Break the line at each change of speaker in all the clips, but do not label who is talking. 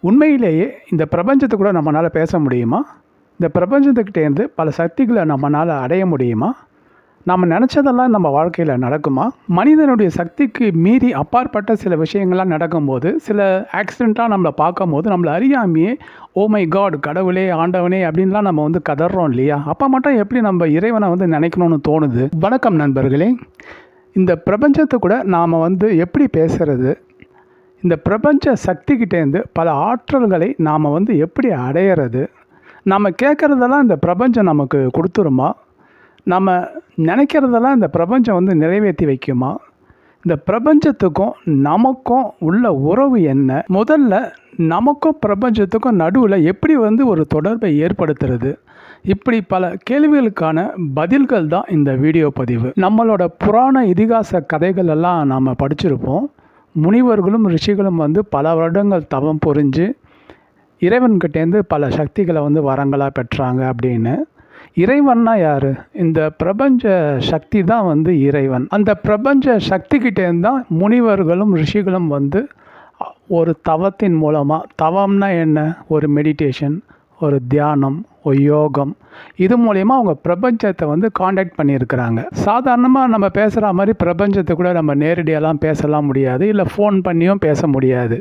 உண்மையிலேயே இந்த பிரபஞ்சத்தை கூட நம்மளால் பேச முடியுமா? இந்த பிரபஞ்சத்துக்கிட்டேருந்து பல சக்திகளை நம்மளால் அடைய முடியுமா? நம்ம நினச்சதெல்லாம் நம்ம வாழ்க்கையில் நடக்குமா? மனிதனுடைய சக்திக்கு மீறி அப்பாற்பட்ட சில விஷயங்கள்லாம் நடக்கும்போது சில ஆக்சிடெண்ட்டாக நம்மளை பார்க்கும்போது நம்மளை அறியாமையே ஓ மை காட் கடவுளே ஆண்டவனே அப்படின்லாம் நம்ம வந்து கதறோம் இல்லையா? அப்போ மட்டும் எப்படி நம்ம இறைவனை வந்து நினைக்கணும்னு தோணுது? வணக்கம் நண்பர்களே. இந்த பிரபஞ்சத்தை கூட நாம் வந்து எப்படி பேசுகிறது இந்த பிரபஞ்ச சக்திக்கிட்டேருந்து பல ஆற்றல்களை நாம் வந்து எப்படி அடையிறது? நம்ம கேட்குறதெல்லாம் இந்த பிரபஞ்சம் நமக்கு கொடுத்துருமா? நம்ம நினைக்கிறதெல்லாம் இந்த பிரபஞ்சம் வந்து நிறைவேற்றி வைக்குமா? இந்த பிரபஞ்சத்துக்கும் நமக்கும் உள்ள உறவு என்ன? முதல்ல நமக்கும் பிரபஞ்சத்துக்கும் நடுவில் எப்படி வந்து ஒரு தொடர்பை ஏற்படுத்துறது? இப்படி பல கேள்விகளுக்கான பதில்கள் தான் இந்த வீடியோ பதிவு. நம்மளோட புராண இதிகாச கதைகள் எல்லாம் நாம் படிச்சிருப்போம். முனிவர்களும் ரிஷிகளும் வந்து பல வருடங்கள் தவம் புரிஞ்சு இறைவன்கிட்டேருந்து பல சக்திகளை வந்து வரங்களாக பெற்றாங்க அப்படின்னு. இறைவன்னா யார்? இந்த பிரபஞ்ச சக்தி தான் வந்து இறைவன். அந்த பிரபஞ்ச சக்திக்கிட்டேருந்து தான் முனிவர்களும் ரிஷிகளும் வந்து ஒரு தவத்தின் மூலமாக தவம்னா என்ன? ஒரு மெடிடேஷன் ஒரு தியானம் ஒரு யோகம் இது மூலயமா அவங்க பிரபஞ்சத்தை வந்து காண்டாக்ட் பண்ணியிருக்கிறாங்க. சாதாரணமாக நம்ம பேசுகிற மாதிரி பிரபஞ்சத்தை கூட நம்ம நேரடியெல்லாம் பேசலாம் முடியாது இல்லை ஃபோன் பண்ணியும் பேச முடியாது.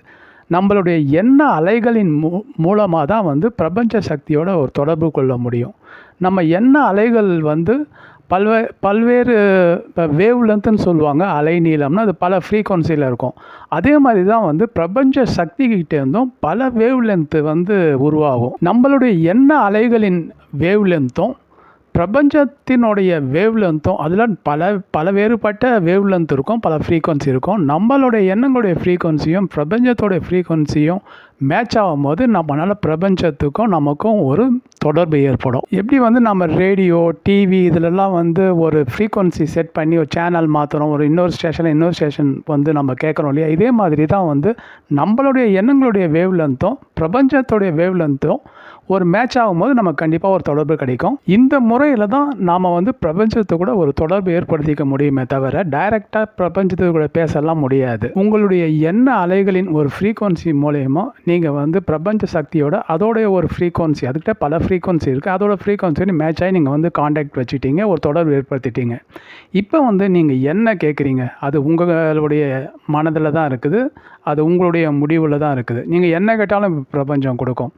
நம்மளுடைய எண்ண அலைகளின் மூ மூலமாக தான் வந்து பிரபஞ்ச சக்தியோட ஒரு தொடர்பு கொள்ள முடியும். நம்ம எண்ண அலைகள் வந்து பல்வே பல்வேறு இப்போ வேவ் லென்த்துன்னு சொல்லுவாங்க அலை நீளம்னா அது பல ஃப்ரீக்வன்சியில் இருக்கும். அதே மாதிரி தான் வந்து பிரபஞ்ச சக்திகிட்ட இருந்தும் பல வேவ் லென்த்து வந்து உருவாகும். நம்மளுடைய எண்ண அலைகளின் வேவ் லென்த்தும் பிரபஞ்சத்தினுடைய வேவ் லென்த்தும் அதில் பல பல வேறுபட்ட வேவ் லென்த் இருக்கும் பல ஃப்ரீக்வன்சி இருக்கும். நம்மளுடைய எண்ணங்களுடைய ஃப்ரீக்வன்சியும் பிரபஞ்சத்தோடைய ஃப்ரீக்வன்சியும் மேட்ச் ஆகும்போது நம்மளால் பிரபஞ்சத்துக்கும் நமக்கும் ஒரு தொடர்பு ஏற்படும். எப்படி வந்து நம்ம ரேடியோ டிவி இதிலெல்லாம் வந்து ஒரு ஃப்ரீக்வன்சி செட் பண்ணி ஒரு சேனல் மாற்றுறோம் ஒரு இன்னொரு ஸ்டேஷன் இன்னொரு ஸ்டேஷன் வந்து நம்ம கேட்குறோம் இல்லையா? இதே மாதிரி தான் வந்து நம்மளுடைய எண்ணங்களுடைய வேவ் லென்த்தும் பிரபஞ்சத்துடைய வேவ் லென்த்தும் ஒரு மேட்ச் ஆகும்போது நமக்கு கண்டிப்பாக ஒரு தொடர்பு கிடைக்கும். இந்த முறையில் தான் நாம் வந்து பிரபஞ்சத்தை கூட ஒரு தொடர்பு ஏற்படுத்திக்க முடியுமே தவிர டைரெக்டாக பிரபஞ்சத்தை கூட பேசலாம் முடியாது. உங்களுடைய எண்ண அலைகளின் ஒரு ஃப்ரீக்வன்சி மூலயமா நீங்கள் வந்து பிரபஞ்ச சக்தியோட அதோடைய ஒரு ஃப்ரீக்வன்சி அதுக்கிட்ட பல ஃப்ரீக்வன்சி இருக்குது அதோட ஃப்ரீக்வன்சி மேட்ச் ஆகி நீங்கள் வந்து காண்டாக்ட் வச்சுட்டீங்க ஒரு தொடர்பு ஏற்படுத்திட்டீங்க. இப்போ வந்து நீங்கள் என்ன கேட்குறீங்க அது உங்களுடைய மனதில் தான் இருக்குது. அது உங்களுடைய முடிவில் தான் இருக்குது. நீங்கள் என்ன கேட்டாலும் பிரபஞ்சம் கொடுக்கும்.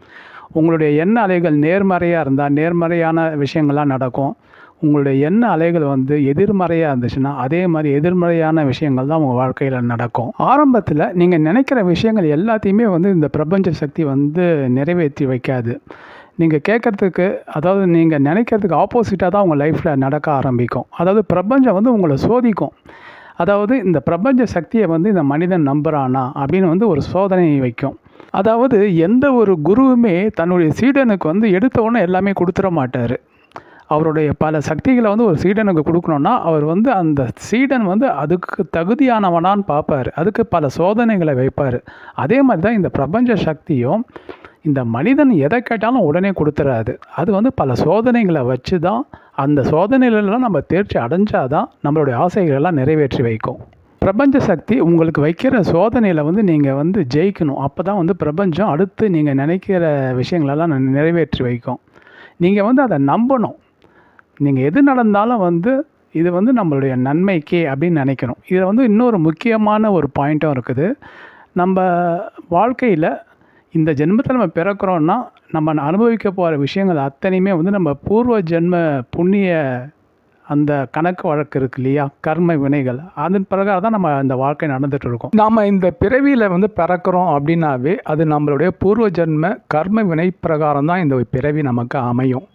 உங்களுடைய எண்ண அலைகள் நேர்மறையாக இருந்தால் நேர்மறையான விஷயங்கள்லாம் நடக்கும். உங்களுடைய எண்ண அலைகள் வந்து எதிர்மறையாக இருந்துச்சுன்னா அதே மாதிரி எதிர்மறையான விஷயங்கள் தான் உங்கள் வாழ்க்கையில் நடக்கும். ஆரம்பத்தில் நீங்கள் நினைக்கிற விஷயங்கள் எல்லாத்தையுமே வந்து இந்த பிரபஞ்ச சக்தி வந்து நிறைவேற்றி வைக்காது. நீங்கள் கேட்குறதுக்கு அதாவது நீங்கள் நினைக்கிறதுக்கு ஆப்போசிட்டாக தான் உங்கள் லைஃப்பில் நடக்க ஆரம்பிக்கும். அதாவது பிரபஞ்சம் வந்து உங்களை சோதிக்கும். அதாவது இந்த பிரபஞ்ச சக்தியை வந்து இந்த மனிதன் நம்புகிறானா அப்படின்னு வந்து ஒரு சோதனை வைக்கும். அதாவது எந்த ஒரு குருவுமே தன்னுடைய சீடனுக்கு வந்து எடுத்த உடனே எல்லாமே கொடுத்துட மாட்டார். அவருடைய பல சக்திகளை வந்து ஒரு சீடனுக்கு கொடுக்கணுன்னா அவர் வந்து அந்த சீடன் வந்து அதுக்கு தகுதியானவனான்னு பார்ப்பார். அதுக்கு பல சோதனைகளை வைப்பார். அதே மாதிரி தான் இந்த பிரபஞ்ச சக்தியும் இந்த மனிதன் எதை கேட்டாலும் உடனே கொடுத்துறாது அது வந்து பல சோதனைகளை வச்சு தான் அந்த சோதனைகளெல்லாம் நம்ம தேர்ச்சி அடைஞ்சாதான் நம்மளுடைய ஆசைகளெல்லாம் நிறைவேற்றி வைக்கும். பிரபஞ்ச சக்தி உங்களுக்கு வைக்கிற சோதனையில் வந்து நீங்கள் வந்து ஜெயிக்கணும். அப்போ தான் வந்து பிரபஞ்சம் அடுத்து நீங்கள் நினைக்கிற விஷயங்களெல்லாம் நிறைவேற்றி வைக்கும். நீங்கள் வந்து அதை நம்பணும். நீங்கள் எது நடந்தாலும் வந்து இது வந்து நம்மளுடைய நன்மைக்கே அப்படின்னு நினைக்கணும். இதில் வந்து இன்னொரு முக்கியமான ஒரு பாயிண்ட்டும் இருக்குது. நம்ம வாழ்க்கையில் இந்த ஜென்மத்தில் நம்ம பிறக்கிறோன்னா நம்ம அனுபவிக்க போகிற விஷயங்கள் அத்தனையுமே வந்து நம்ம பூர்வ ஜென்ம புண்ணிய அந்த கணக்கு வழக்கு இருக்கு இல்லையா? கர்ம வினைகள். அதன் பிரகாரம் தான் நம்ம இந்த வாழ்க்கை நடந்துட்டு இருக்கோம். நாம் இந்த பிறவியில் வந்து பிறக்கிறோம் அப்படின்னாவே அது நம்மளுடைய பூர்வ ஜென்ம கர்ம வினை பிரகாரம் தான் இந்த பிறவி நமக்கு அமையும்.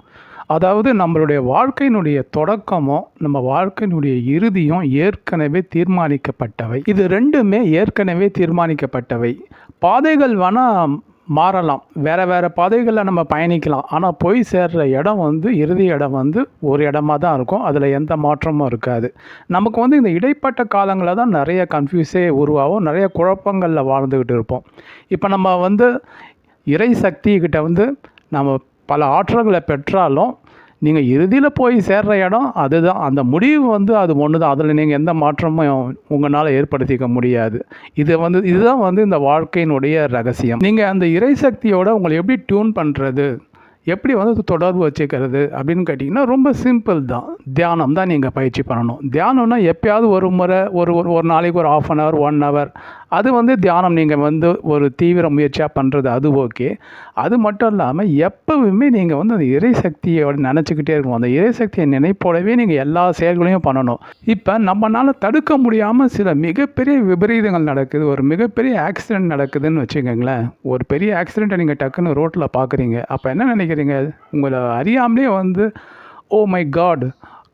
அதாவது நம்மளுடைய வாழ்க்கையினுடைய தொடக்கமும் நம்ம வாழ்க்கையினுடைய இறுதியும் ஏற்கனவே தீர்மானிக்கப்பட்டவை. இது ரெண்டுமே ஏற்கனவே தீர்மானிக்கப்பட்டவை. பாதைகள் வேணால் மாறலாம். வேறு வேறு பாதைகளில் நம்ம பயணிக்கலாம். ஆனால் போய் சேர்ற இடம் வந்து இறுதி இடம் வந்து ஒரு இடமா தான் இருக்கும். அதில் எந்த மாற்றமும் இருக்காது. நமக்கு வந்து இந்த இடைப்பட்ட காலங்களில் தான் நிறைய கன்ஃபியூஸே உருவாகும். நிறைய குழப்பங்களில் வாழ்ந்துக்கிட்டு இருப்போம். இப்போ நம்ம வந்து இறை சக்திகிட்ட வந்து நம்ம பல ஆற்றல்களை பெற்றாலும் நீங்கள் இறுதியில் போய் சேர்ற இடம் அதுதான். அந்த முடிவு வந்து அது ஒன்று தான் அதில் நீங்கள் எந்த மாற்றமும் உங்களால் ஏற்படுத்திக்க முடியாது. இது வந்து இதுதான் வந்து இந்த வாழ்க்கையினுடைய ரகசியம். நீங்கள் அந்த இறை சக்தியோட உங்களை எப்படி டியூன் பண்ணுறது எப்படி வந்து தொடர்பு வச்சுக்கிறது? அப்படின்னு கேட்டிங்கன்னா ரொம்ப சிம்பிள் தான். தியானம் தான் நீங்கள் பயிற்சி பண்ணணும். தியானம்னா எப்பயாவது ஒரு முறை ஒரு ஒரு ஒரு நாளைக்கு ஒரு half an hour one hour அது வந்து தியானம் நீங்கள் வந்து ஒரு தீவிர முயற்சியாக பண்ணுறது அது ஓகே. அது மட்டும் இல்லாமல் எப்போவுமே நீங்கள் வந்து அந்த இறை சக்தியோட நினச்சிக்கிட்டே இருக்கணும். அந்த இறை சக்தியை நினைப்போடவே நீங்கள் எல்லா செயல்களையும் பண்ணணும். இப்போ நம்மளால் தடுக்க முடியாமல் சில மிகப்பெரிய விபரீதங்கள் நடக்குது. ஒரு மிகப்பெரிய ஆக்சிடென்ட் நடக்குதுன்னு வச்சுக்கோங்களேன். ஒரு பெரிய ஆக்சிடெண்ட்டை நீங்கள் டக்குன்னு ரோட்டில் பார்க்குறீங்க அப்போ என்ன நினைக்கிறீங்க? உங்களை அறியாமலே வந்து ஓ மை காட்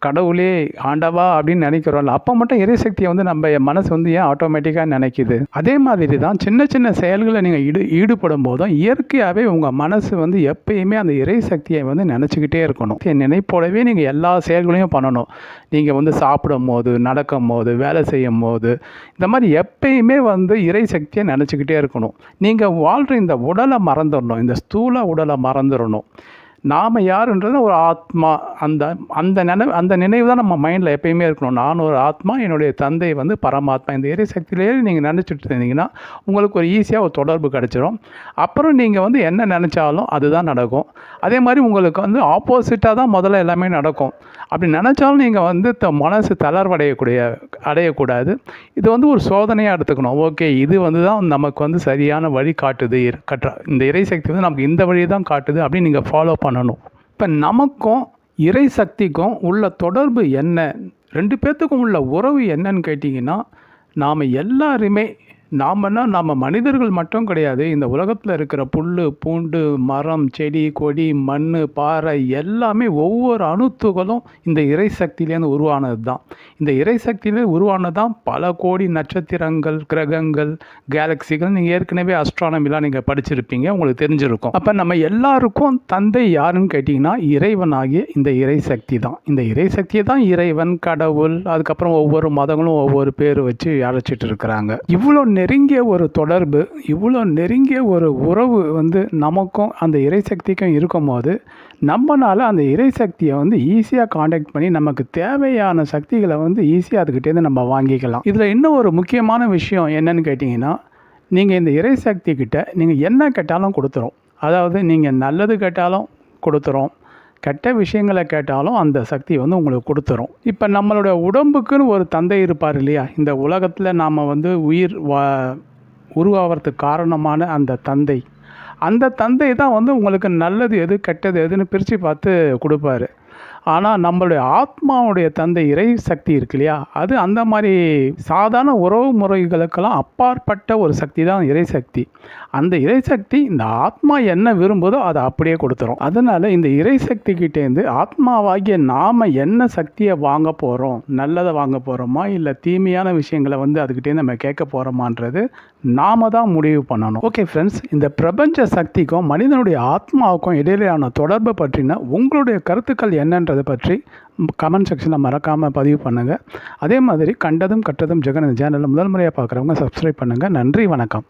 கடவுளே ஆண்டவா அப்படின்னு நினைக்கிறோம்ல அப்போ மட்டும் எரிசக்தியை வந்து நம்ம மனசு வந்து ஏன் ஆட்டோமேட்டிக்காக நினைக்குது? அதே மாதிரி தான் சின்ன சின்ன செயல்களை நீங்கள் ஈடு ஈடுபடும் போதும் இயற்கையாகவே உங்கள் மனசு வந்து எப்பயுமே அந்த இறைசக்தியை வந்து நினச்சிக்கிட்டே இருக்கணும். என் நினைப்போடவே நீங்கள் எல்லா செயல்களையும் பண்ணணும். நீங்கள் வந்து சாப்பிடும் போது நடக்கும் போது வேலை செய்யும் போது இந்த மாதிரி எப்பயுமே வந்து இறைசக்தியை நினச்சிக்கிட்டே இருக்கணும். நீங்கள் வாழ்கிற இந்த உடலை மறந்துடணும். இந்த ஸ்தூல உடலை மறந்துடணும். நாம் யாருன்றது ஒரு ஆத்மா அந்த அந்த நினைவு அந்த நினைவு தான் நம்ம மைண்டில் எப்பயுமே இருக்கணும். நான் ஒரு ஆத்மா என்னுடைய தந்தை வந்து பரமாத்மா. இந்த எரிசக்தியிலேயே நீங்கள் நினச்சிட்டு இருந்தீங்கன்னா உங்களுக்கு ஒரு ஈஸியாக ஒரு தொடர்பு கிடச்சிரும். அப்புறம் நீங்கள் வந்து என்ன நினச்சாலும் அதுதான் நடக்கும். அதே மாதிரி உங்களுக்கு வந்து ஆப்போசிட்டாக தான் முதல்ல எல்லாமே நடக்கும். அப்படி நினச்சாலும் நீங்கள் வந்து த மனசு தளர்வடையக்கூடிய அடையக்கூடாது. இது வந்து ஒரு சோதனையாக எடுத்துக்கணும். ஓகே இது வந்து தான் நமக்கு வந்து சரியான வழி காட்டுது. கட்டுற இந்த இறைசக்தி வந்து நமக்கு இந்த வழி தான் காட்டுது அப்படின்னு நீங்கள் ஃபாலோ பண்ணணும். இப்போ நமக்கும் இறை சக்திக்கும் உள்ள தொடர்பு என்ன? ரெண்டு பேர்த்துக்கும் உள்ள உறவு என்னன்னு கேட்டிங்கன்னா நாம் எல்லாருமே நாமன்னா நாம் மனிதர்கள் மட்டும் கிடையாது. இந்த உலகத்தில் இருக்கிற புல் பூண்டு மரம் செடி கொடி மண் பாறை எல்லாமே ஒவ்வொரு அணுத்துகளும் இந்த இறை சக்தியிலேருந்து உருவானது தான் இந்த இறை சக்தியிலே உருவானது தான் பல கோடி நட்சத்திரங்கள் கிரகங்கள் கேலக்சிகள் நீங்கள் ஏற்கனவே அஸ்ட்ரானமிலாம் நீங்கள் படிச்சிருப்பீங்க உங்களுக்கு தெரிஞ்சிருக்கும். அப்போ நம்ம எல்லாருக்கும் தந்தை யாருன்னு கேட்டிங்கன்னா இறைவனாகிய இந்த இறை சக்தி தான் இந்த இறை சக்தியை தான் இறைவன் கடவுள் அதுக்கப்புறம் ஒவ்வொரு மதங்களும் ஒவ்வொரு பேர் வச்சு அழைச்சிட்டு இருக்கிறாங்க. இவ்வளோ நெருங்கிய ஒரு தொடர்பு இவ்வளோ நெருங்கிய ஒரு உறவு வந்து நமக்கும் அந்த இறை சக்திக்கும் இருக்கும்போது நம்மளால் அந்த இறை சக்தியை வந்து ஈஸியாக காண்டாக்ட் பண்ணி நமக்கு தேவையான சக்திகளை வந்து ஈஸியாக அதுக்கிட்டேருந்து நம்ம வாங்கிக்கலாம். இதில் இன்னும் ஒரு முக்கியமான விஷயம் என்னன்னு கேட்டிங்கன்னா நீங்கள் இந்த இறைசக்தி கிட்ட நீங்கள் என்ன கேட்டாலும் கொடுத்துரும். அதாவது நீங்கள் நல்லது கேட்டாலும் கொடுத்துரும். கெட்ட விஷயங்களை கேட்டாலும் அந்த சக்தி வந்து உங்களுக்கு கொடுத்துரும். இப்போ நம்மளோட உடம்புக்குன்னு ஒரு தந்தை இருப்பார் இல்லையா? இந்த உலகத்தில் நாம் வந்து உயிர் வா உருவாகிறதுக்கு காரணமான அந்த தந்தை. அந்த தந்தை தான் வந்து உங்களுக்கு நல்லது எது கெட்டது எதுன்னு பிரித்து பார்த்து கொடுப்பாரு. ஆனால் நம்மளுடைய ஆத்மாவுடைய தந்தை இறை சக்தி இருக்கு இல்லையா? அது அந்த மாதிரி சாதாரண உறவு முறைகளுக்கெல்லாம் அப்பாற்பட்ட ஒரு சக்தி தான் இறை சக்தி. அந்த இறை சக்தி இந்த ஆத்மா என்ன விரும்புதோ அதை அப்படியே கொடுத்துரும். அதனால் இந்த இறை சக்தி கிட்டேருந்து ஆத்மாவாகிய நாம் என்ன சக்தியை வாங்க போகிறோம் நல்லதை வாங்க போகிறோமா இல்லை தீமையான விஷயங்களை வந்து அதுக்கிட்டேருந்து நம்ம கேட்க போகிறோமான்றது நாம தான் முடிவு பண்ணணும். ஓகே ஃப்ரெண்ட்ஸ் இந்த பிரபஞ்ச சக்திக்கும் மனிதனுடைய ஆத்மாவுக்கும் இடையிலான தொடர்பு பற்றின உங்களுடைய கருத்துக்கள் என்னன்றதை பற்றி கமெண்ட் செக்ஷனில் மறக்காமல் பதிவு பண்ணுங்கள் அதே மாதிரி கண்டதும் கட்டதும் ஜெகன் சேனலில் முதல் முறையாக பார்க்குறவங்க சப்ஸ்கிரைப் பண்ணுங்கள் நன்றி வணக்கம்.